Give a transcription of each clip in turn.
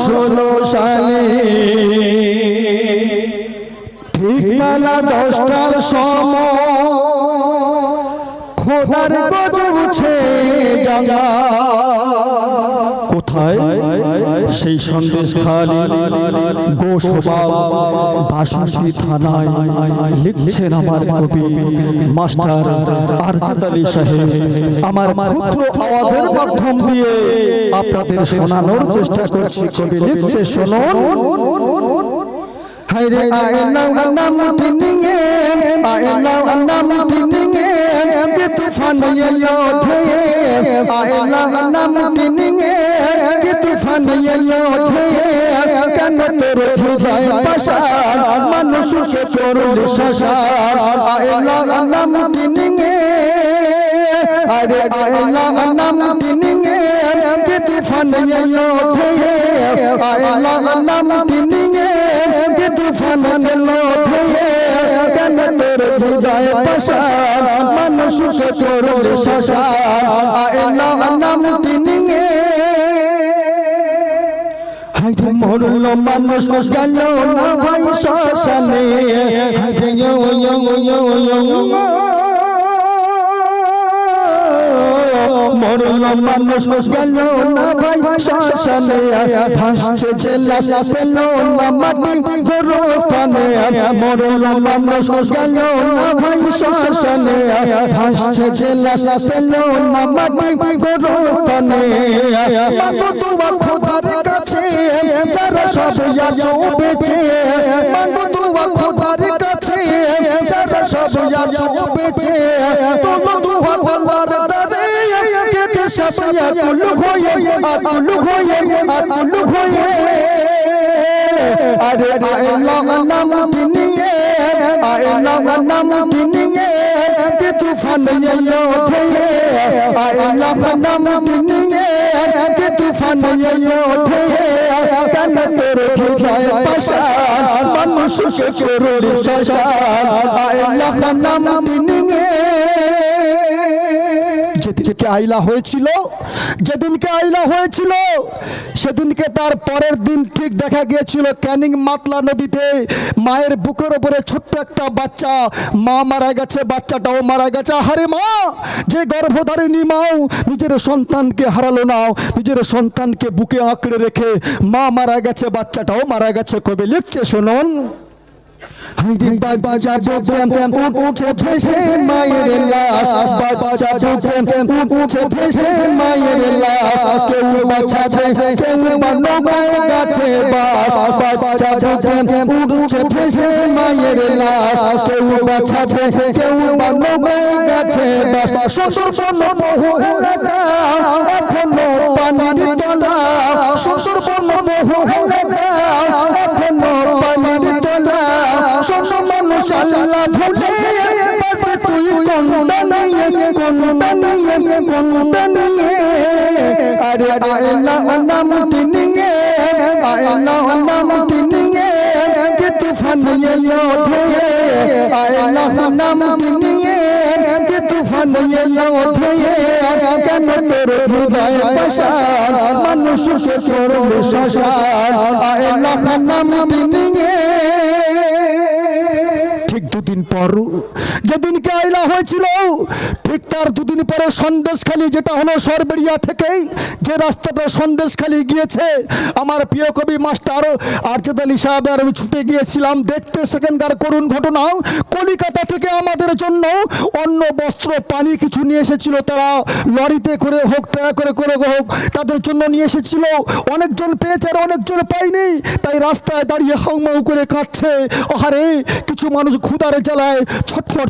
ষোলো সালে ঠিক বেলা দশটার সময় খোদার গজব উঠে জাগা কোথায়? সেই সন্দেশ খালি গোসবা বাসন্তী থানায় লিখছেন আমার কবি মাস্টার আরজাদ আলী সাহেব। আমার ক্ষুদ্র আওয়াজের মাধ্যম দিয়ে আপনাদের শোনানোর চেষ্টা করছি। কবি লিখছে, শুনুন। হায়রে আয়লাম নাম তিনিয়ে আয়লাম নাম তিনিয়ে কে তুফান এলো ধেয়ে। আয়লাম নাম তিনিয়ে কে এলো ধেয়ে কেন তোর হৃদয় পাশা মানুষকে করুন শাসা আয়লাম নাম তিনিয়ে আরে আয়লাম নাম তিনিয়ে কে তুফান এলো ধেয়ে আয়লাম নাম তিনিয়ে কে তুফান এলো ধেয়ে কেন তোর হৃদয় পাশা মানুষকে করুন শাসা আয়লাম নাম মরল মানুষ গেল না ভাই শ্মশানে। মরল মানুষ গেল না ভাই শ্মশানে। ভাসছে লাশ পেল না মাটি গোরস্থানে। মরল মানুষ গেল না ভাই শ্মশানে। ভাসছে লাশ পেল না মাটি গোরস্থানে। মাগো তোমার খোদার যারা সব যাচো বেঁচে মাগো তোমার খোদার কাছে যারা সব যাচো বেঁচে তোমরা দুহাত আল্লাহর দারে কেটে সব আকুল হয়ে আকুল হয়ে আকুল হয়ে। আরে আল্লাহ নাম তিনিয়ে আল্লাহ নাম তিনিয়ে কে তুফান এলো আল্লাহ নাম তিনিয়ে এলো ধেয়ে কেন তোর হৃদয় করুন আল্লাহ নাম যেদিনকে আইলা হয়েছিল, যেদিনকে আইলা হয়েছিল, সেদিনকে তার পরের দিন ঠিক দেখা গিয়েছিল ক্যানিং মাতলা নদীতে। মায়ের বুকের ওপরে ছোট্ট একটা বাচ্চা, মা মারা গেছে, বাচ্চাটাও মারা গেছে। হারে মা, যে গর্ভধারিণী মাও নিজের সন্তানকে হারালো না, নিজের সন্তানকে বুকে আঁকড়ে রেখে মা মারা গেছে, বাচ্চাটাও মারা গেছে। কবে লিখছে শুনুন। বাচ্চা বুকেন উঠছে ভেসে মায়ের লাশ বাচ্চা বুকেন উঠছে ভেসে মায়ের লাশ কেউ বাচ্চা কেউ নৌকায় গাছে বাস বাচ্চা বুকেন উঠছে ভেসে মায়ের লাশ কেউ বাচ্চা কেউ নৌকায় গাছে বাস সুন্দরবন বহু নিয়ে কোনটা নিয়ে কোনটা নিয়ে আরে আল্লাহ নামটি নিয়ে আল্লাহ নামটি নিয়ে কে তুফান এলো ধুয়ে আল্লাহ নামটি নিয়ে কে তুফান এলো ধুয়ে কেন তোর হৃদয় পাশা মানুষকে করবে শশা আল্লাহ নামটি নিয়ে ঠিক দুদিন পর যেদিনকে আইলা হয়েছিল, ঠিক তার দুদিন পরে সন্দেশখালি যেটা হলো সরবেরিয়া থেকেই যে রাস্তাটা সন্দেশখালি গিয়েছে, আমার প্রিয় কবি মাস্টার আরজাদ আলী সাহেব, আর আমি ছুটে গিয়েছিলাম দেখতে। সেখানকার করুণ ঘটনা কলিকাতা থেকে আমাদের জন্য অন্য বস্ত্র, পানি কিছু নিয়ে এসেছিল। তারা লরিতে করে হোক ট্রাক করে করে হোক, তাদের জন্য নিয়ে এসেছিল। অনেকজন পেয়েছে আর অনেকজন পায়নি। তাই রাস্তায় দাঁড়িয়ে হাউমাউ করে কাঁদছে। আহারে কিছু মানুষ ক্ষুদারে জ্বালায়, ছটফট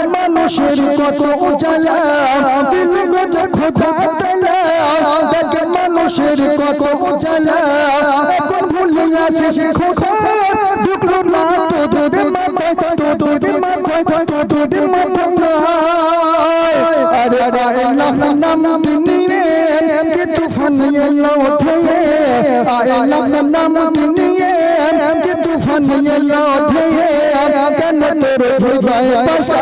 মানুষের কত উজালা, দিল গজ খোদা তেলা বাদ মানুষের কত জ্বালা এখন ভুলে আসিস খোদা, ঢুকলো না তোদের মাথায় তোদের মাথায় তোদের মাথায়। আরে আল্লাহ নাম নিয়ে যে তুফান এলো থেকে আল্লাহ নাম নিয়ে যে তুফান এলো থেকে কেন তোর হৃদয় পাশা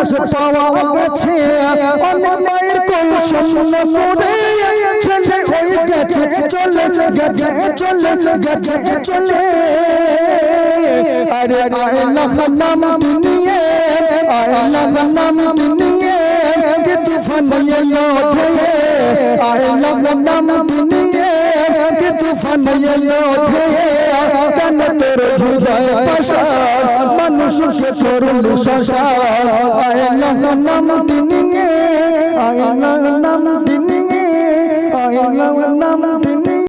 লাশ পাওয়া গেছে, অনেক মায়ের কোন শূন্য করে চলে ওই গেছে চলে গেছে চলে গেছে চলে। আরে আল্লাহ নাম নিয়ে আল্লাহ নাম নিয়ে যে তুফান এলো ধেয়ে আল্লাহ নাম নিয়ে যে তুফান এলো ধেয়ে মানুষকে করুন নাম তিনি নাম তিনি